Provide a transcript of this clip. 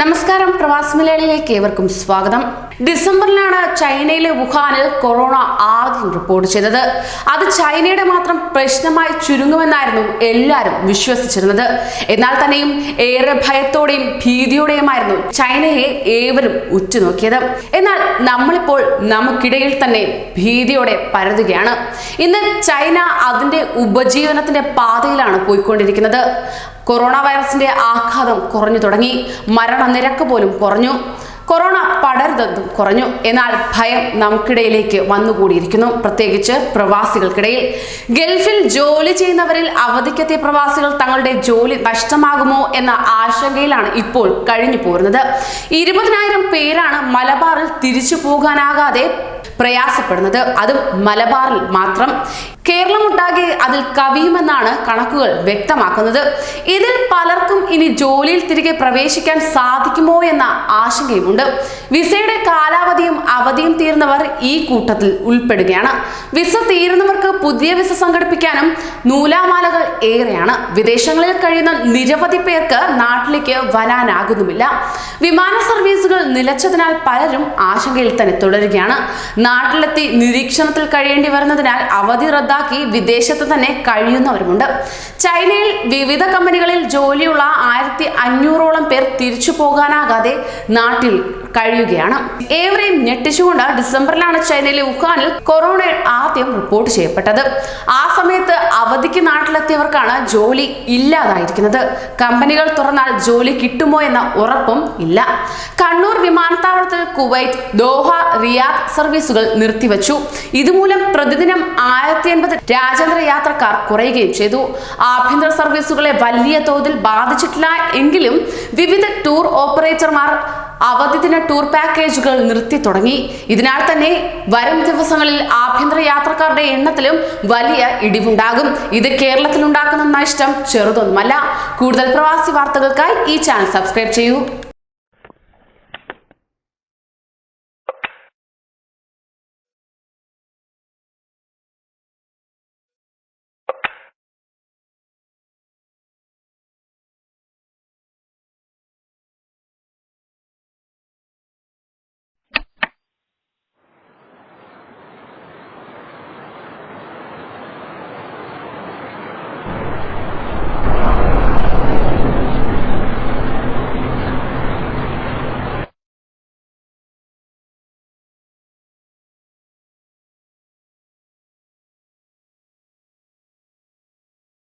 നമസ്കാരം. പ്രവാസി മലയാളിയിലേക്ക് ഏവർക്കും സ്വാഗതം. ഡിസംബറിലാണ് ചൈനയിലെ വുഹാനിൽ കൊറോണ ആദ്യം റിപ്പോർട്ട് ചെയ്തത്. അത് ചൈനയുടെ മാത്രം പ്രശ്നമായി ചുരുങ്ങുമെന്നായിരുന്നു എല്ലാവരും വിശ്വസിച്ചിരുന്നത്. എന്നാൽ തന്നെയും ഏറെ ഭയത്തോടെയും ഭീതിയോടെയുമായിരുന്നു ചൈനയെ ഏവരും ഉറ്റുനോക്കിയത്. എന്നാൽ നമ്മളിപ്പോൾ നമുക്കിടയിൽ തന്നെ ഭീതിയോടെ പരതുകയാണ്. ഇന്ന് ചൈന അതിന്റെ ഉപജീവനത്തിന്റെ പാതയിലാണ് പോയിക്കൊണ്ടിരിക്കുന്നത്. കൊറോണ വൈറസിന്റെ ആഘാതം കുറഞ്ഞു തുടങ്ങി. മരണനിരക്ക് പോലും കുറഞ്ഞു. കൊറോണ പടരുന്നതും കുറഞ്ഞു. എന്നാൽ ഭയം നമുക്കിടയിലേക്ക് വന്നുകൂടിയിരിക്കുന്നു. പ്രത്യേകിച്ച് പ്രവാസികൾക്കിടയിൽ. ഗൾഫിൽ ജോലി ചെയ്യുന്നവരിൽ അവധിക്കെത്തിയ പ്രവാസികൾ തങ്ങളുടെ ജോലി നഷ്ടമാകുമോ എന്ന ആശങ്കയിലാണ് ഇപ്പോൾ കഴിഞ്ഞു പോരുന്നത്. ഇരുപതിനായിരം പേരാണ് മലബാറിൽ തിരിച്ചു പോകാനാകാതെ പ്രയാസപ്പെടുന്നത്. അതും മലബാറിൽ മാത്രം. കേരളമൊട്ടാകെ അതിൽ കവിയുമെന്നാണ് കണക്കുകൾ വ്യക്തമാക്കുന്നത്. ഇതിൽ പലർക്കും ഇനി ജോലിയിൽ തിരികെ പ്രവേശിക്കാൻ സാധിക്കുമോ എന്ന ആശങ്കയുമുണ്ട്. വിസയുടെ കാലാവധിയും അവധിയും തീർന്നവർ ഈ കൂട്ടത്തിൽ ഉൾപ്പെടുകയാണ്. വിസ തീരുന്നവർക്ക് പുതിയ വിസ സംഘടിപ്പിക്കാനും നൂലാമാലകൾ ഏറെയാണ്. വിദേശങ്ങളിൽ കഴിയുന്ന നിരവധി പേർക്ക് നാട്ടിലേക്ക് വരാനാകുന്നുമില്ല. വിമാന സർവീസുകൾ നിലച്ചതിനാൽ പലരും ആശങ്കയിൽ തന്നെ തുടരുകയാണ്. നാട്ടിലെത്തി നിരീക്ഷണത്തിൽ കഴിയേണ്ടി വരുന്നതിനാൽ അവധി റദ്ദാക്കി വിദേശത്ത് തന്നെ കഴിയുന്നവരുമുണ്ട്. ചൈനയിൽ വിവിധ കമ്പനികളിൽ ജോലിയുള്ള ആയിരത്തി അഞ്ഞൂറോളം പേർ തിരിച്ചു പോകാനാകാതെ നാട്ടിൽ കഴിയുകയാണ്. ഏവരെയും ഞെട്ടിച്ചുകൊണ്ട് ഡിസംബറിലാണ് ചൈനയിലെ വുഹാനിൽ കൊറോണ ആദ്യം റിപ്പോർട്ട് ചെയ്യപ്പെട്ടത്. ആ സമയത്ത് അവധിക്ക് നാട്ടിലെത്തിയവർക്കാണ് ജോലി ഇല്ലാതായിരിക്കുന്നത്. കമ്പനികൾ തുറന്നാൽ ജോലി കിട്ടുമോ എന്ന ഉറപ്പും ഇല്ല. കണ്ണൂർ വിമാനത്താവളത്തിൽ കുവൈറ്റ് ദോഹ റിയാദ് സർവീസുകൾ നിർത്തിവച്ചു. ഇതുമൂലം പ്രതിദിനം ആയിരത്തി എൺപത് രാജ്യാന്തര യാത്രക്കാർ കുറയുകയും ചെയ്തു. ആഭ്യന്തര സർവീസുകളെ വലിയ തോതിൽ ബാധിച്ചിട്ടില്ല എങ്കിലും വിവിധ ടൂർ ഓപ്പറേറ്റർമാർ അവധി ദിന ടൂർ പാക്കേജുകൾ നിർത്തി തുടങ്ങി. ഇതിനാൽ തന്നെ വരും ദിവസങ്ങളിൽ ആഭ്യന്തര യാത്രക്കാരുടെ എണ്ണത്തിലും വലിയ ഇടിവുണ്ടാകും. ഇത് കേരളത്തിൽ ഉണ്ടാക്കുന്ന നഷ്ടം ചെറുതൊന്നുമല്ല. കൂടുതൽ പ്രവാസി വാർത്തകൾക്കായി ഈ ചാനൽ സബ്സ്ക്രൈബ് ചെയ്യൂ.